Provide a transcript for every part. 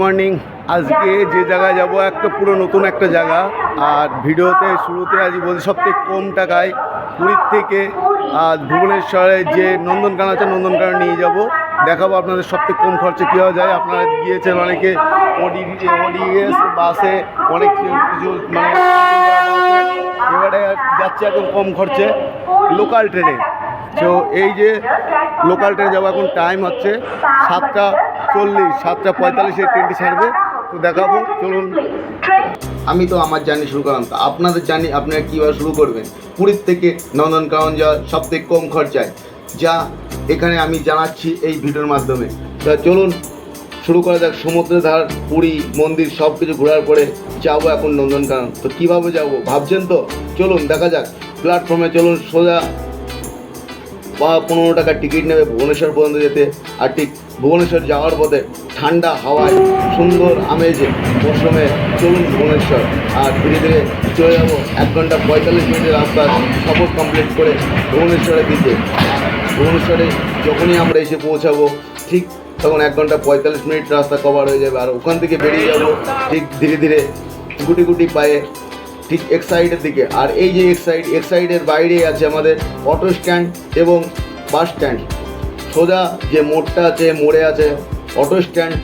Morning. আজকে যে জায়গায় যাব একটা পুরো নতুন একটা জায়গা, আর ভিডিওতে, শুরুতে আজ বলছি সব থেকে কম টাকায় পুরীর থেকে, আর ভুবনেশ্বরে যে নন্দনকান আছে নন্দনকান নিয়ে যাব। দেখাবো আপনাদের সব থেকে কম খরচে কীভাবে যায়। আপনারা গিয়েছেন অনেকে ওডি, ওডিএস, বাসে, অনেক কিছু মানে এবারে যাচ্ছে এখন কম খরচে লোকাল ট্রেনে। তো এই যে লোকাল ট্রেনে যাব, এখন টাইম হচ্ছে সাতটা চল্লিশ, সাতটা পঁয়তাল্লিশে ট্রেনটি ছাড়বে। তো দেখাবো, চলুন। আমি তো আমার জার্নি শুরু করলাম, তো আপনাদের জার্নি আপনারা কীভাবে শুরু করবেন? পুরীর থেকে নন্দনকানন সব থেকে কম খরচায়, যা এখানে আমি জানাচ্ছি এই ভিডিওর মাধ্যমে। তা চলুন, শুরু করা যাক। সমুদ্রের ধার, পুরী, মন্দির সব কিছু ঘোরার পরে যাব এখন নন্দনকানন। তো কীভাবে যাব, ভাবছেন তো? চলুন, দেখা যাক। প্ল্যাটফর্মে চলুন, সোজা পনেরো টাকার টিকিট নেবে ভুবনেশ্বর পর্যন্ত যেতে। আর ঠিক ভুবনেশ্বর যাওয়ার পথে ঠান্ডা হাওয়ায় সুন্দর আমেজে মৌসুমে চলুন ভুবনেশ্বর। আর ধীরে ধীরে চলে যাব এক ঘণ্টা পঁয়তাল্লিশ মিনিটের রাস্তা সফর কমপ্লিট করে ভুবনেশ্বরের দিকে। ভুবনেশ্বরে যখনই আমরা এসে পৌঁছাবো, ঠিক তখন এক ঘণ্টা পঁয়তাল্লিশ মিনিট রাস্তা কভার হয়ে যাবে। আর ওখান থেকে বেরিয়ে যাব, ঠিক ধীরে ধীরে গুটি গুটি পায়ে, ঠিক এক সাইডের দিকে। আর এই যে এক সাইড এক সাইডের বাইরে আছে আমাদের অটো স্ট্যান্ড এবং বাস স্ট্যান্ড সোজা যে মোড়টা আছে, মোড়ে আছে অটো স্ট্যান্ড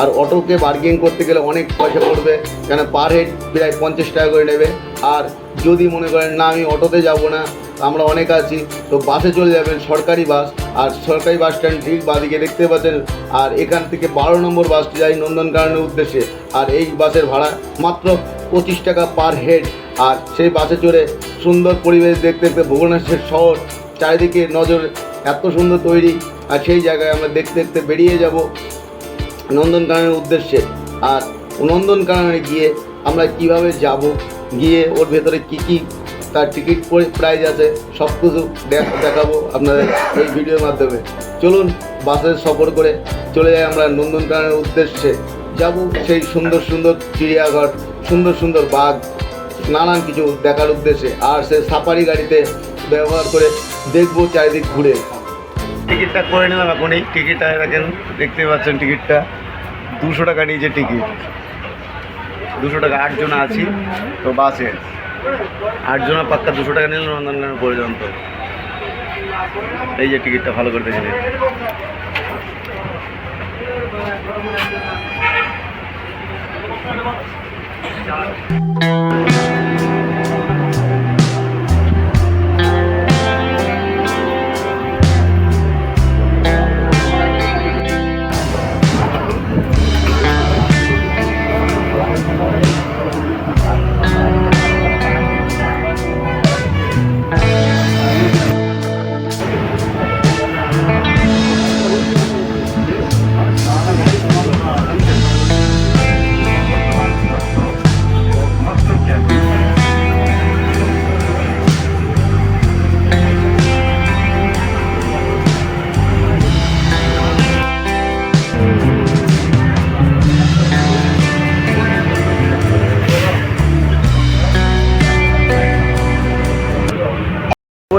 আর অটোকে বার্গেন করতে গেলে অনেক পয়সা পড়বে। কেন পার হেড প্রায় পঞ্চাশ টাকা করে নেবে। আর যদি মনে করেন, না, আমি অটোতে যাব না, আমরা অনেক আছি তো বাসে চলে যাবেন সরকারি বাস আর সরকারি বাস স্ট্যান্ড ঠিক বাদিকে দেখতে পাচ্ছেন। আর এখান থেকে বারো নম্বর বাসটি যায় নন্দনকাননের উদ্দেশ্যে। আর এই বাসের ভাড়া মাত্র পঁচিশ টাকা পার হেড আর সেই বাসে চড়ে সুন্দর পরিবেশ দেখতে দেখতে ভুবনেশ্বর শহর চারিদিকে নজর এত সুন্দর তৈরি, আর সেই জায়গায় আমরা দেখতে দেখতে বেরিয়ে যাব নন্দনকাননের উদ্দেশ্যে। আর নন্দনকাননে গিয়ে আমরা কীভাবে যাব, গিয়ে ওর ভেতরে কি কি তার টিকিট প্রাইজ আছে, সব কিছু দেখ- দেখাবো আপনাদের এই ভিডিওর মাধ্যমে। চলুন, বাসে সফর করে চলে যাই আমরা নন্দনকাননের উদ্দেশ্যে। যাব সেই সুন্দর সুন্দর চিড়িয়াঘর, সুন্দর সুন্দর বাঘ, নানান কিছু দেখার উদ্দেশ্যে। আর সে সাফারি গাড়িতে ব্যবহার করে দেখব চারিদিক ঘুরে। টিকিটটা করে নিলাম এখন, এই টিকিটটা দেখেন, দেখতে পাচ্ছেন টিকিটটা। দুশো টাকা নিয়েছে টিকিট। দুশো টাকা, আটজন আছি, তো বাসে। আটজনের পাক্কা দুশো টাকা নিলাম নন্দনকানন পর্যন্ত এই যে টিকিটটা ভালো করে দেখে নিন।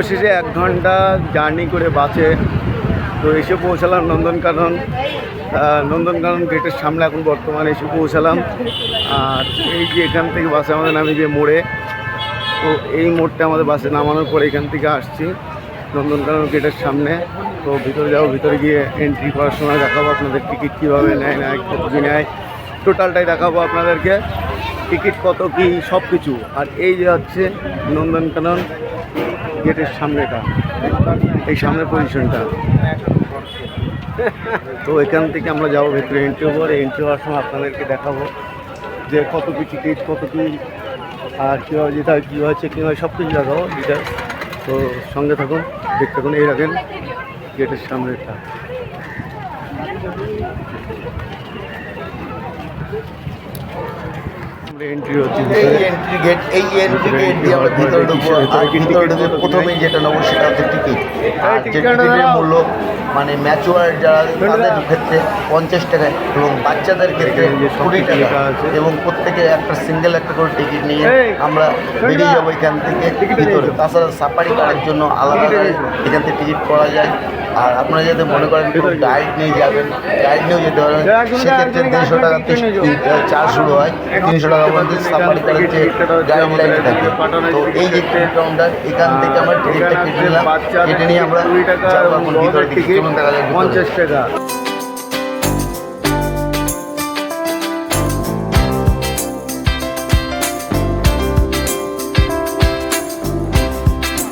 অবশেষে এক ঘণ্টা জার্নি করে বাসে তো এসে পৌঁছালাম নন্দনকানন। নন্দনকানন গেটের সামনে এখন বর্তমানে এসে পৌঁছালাম। আর এই যে এখান থেকে বাসে আমাদের নামে যে মোড়ে। তো এই মোড়টা আমাদের বাসে নামানোর পরে এখান থেকে আসছি নন্দনকানন গেটের সামনে। তো ভিতরে যাব, ভিতরে গিয়ে এন্ট্রি করার সময় দেখাবো আপনাদের টিকিট কীভাবে নেয় না কী নেয়। টোটালটাই দেখাবো আপনাদেরকে। টিকিট কত, কী সব কিছু আর এই যে হচ্ছে নন্দনকানন গেটের সামনেটা। এই সামনের পজিশনটা তো এখান থেকে আমরা যাব ভেতরে এন্ট্রি হব এন্ট্রি হওয়ার সময় আপনাদেরকে দেখাবো যে কত কি টিকিট কত কি, আর কীভাবে যেতে হয় কীভাবে চেকিং হয় সব কিছু দেখাবো ডিটেলস তো সঙ্গে থাকুন, দেখতে থাকুন। এই রাখেন গেটের সামনেটা। এন্ট্রি গেট এই এন্ট্রি গেট দিয়ে আমরা ভিতরে ঢুকবো। আর ভিতরে ঢুকে প্রথমেই যেটা নেব সেটা হচ্ছে টিকিট আর যে টিকিটের মূল্য মানে ম্যাচুয়ার যারা তাদের ক্ষেত্রে পঞ্চাশ টাকা এবং বাচ্চাদের ক্ষেত্রে কুড়ি টাকা এবং প্রত্যেকে একটা সিঙ্গেল একটা করে টিকিট নিয়ে আমরা বেরিয়ে যাব এখান থেকে ভিতরে। তাছাড়া সাফারি করার জন্য আলাদা করে এখান থেকে টিকিট করা যায়। আর আপনারা যাতে মনে করেন গাইড নিয়ে যাবেন গাইড নিয়েও যেতে পারবেন সেক্ষেত্রে তিনশো টাকা চার শুরু হয় তিনশো টাকা মধ্যে সাফারি করার যে গাইড লাইন থাকে। তো এই যে কাউন্টার এখান থেকে আমরা টিকিটটা কেটে নিলাম কেটে নিয়ে আমরা ভিতরে দিকে এবং দেখা যায় পঞ্চাশ টাকা।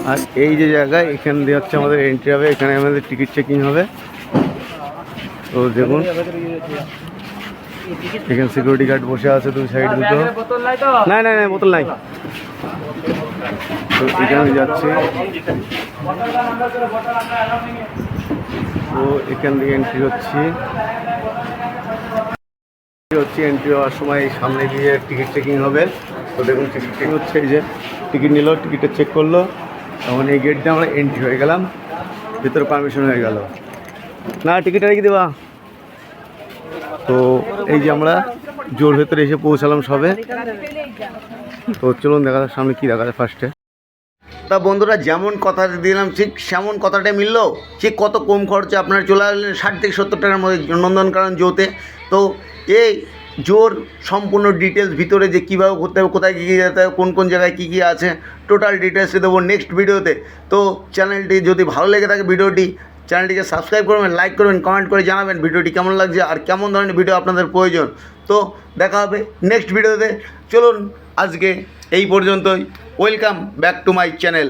আর এই যে জায়গা এখান দিয়ে হচ্ছে আমাদের এন্ট্রি হবে, এখানে আমাদের টিকিট চেকিং হবে। তো দেখুন, এখানে সিকিউরিটি গার্ড বসে আছে, দুই সাইড দুটো। না না না বোতল নাই। তো এখানে যাচ্ছে। তো এখান থেকে এন্ট্রি হচ্ছে। হচ্ছে এন্ট্রি হওয়ার সময় সামনে দিয়ে টিকিট চেকিং হবে। তো দেখুন টিকিট চেকিং হচ্ছে, এই যে টিকিট নিল টিকিটটা চেক করল। তখন এই গেট দিয়ে আমরা এন্ট্রি হয়ে গেলাম, ভিতরে পারমিশন হয়ে গেল। না টিকিটটা রেখে দেবা। তো এই যে আমরা জোর ভেতরে এসে পৌঁছালাম সবে। তো চলুন দেখা যাক সামনে কী দেখা যায় ফার্স্টে তা বন্ধুরা, যেমন কথা দিলাম, ঠিক সেমন কথাটা মিললো। ঠিক কত কম খরচে আপনারা চলে আসলেন ষাট থেকে সত্তর টাকার মধ্যে নন্দনকানন জোতে। তো এই জোর সম্পূর্ণ ডিটেলস ভিতরে যে কীভাবে করতে হবে কোথায় কী কী যেতে হবে, কোন কোন জায়গায় কী কী আছে টোটাল ডিটেলস দেবো নেক্সট ভিডিওতে। তো চ্যানেলটি যদি ভালো লেগে থাকে ভিডিওটি চ্যানেলটিকে সাবস্ক্রাইব করবেন লাইক করবেন কমেন্ট করে জানাবেন ভিডিওটি কেমন লাগছে আর কেমন ধরনের ভিডিও আপনাদের প্রয়োজন। তো দেখা হবে নেক্সট ভিডিওতে। চলুন, আজকে এই পর্যন্তই। Welcome back to my channel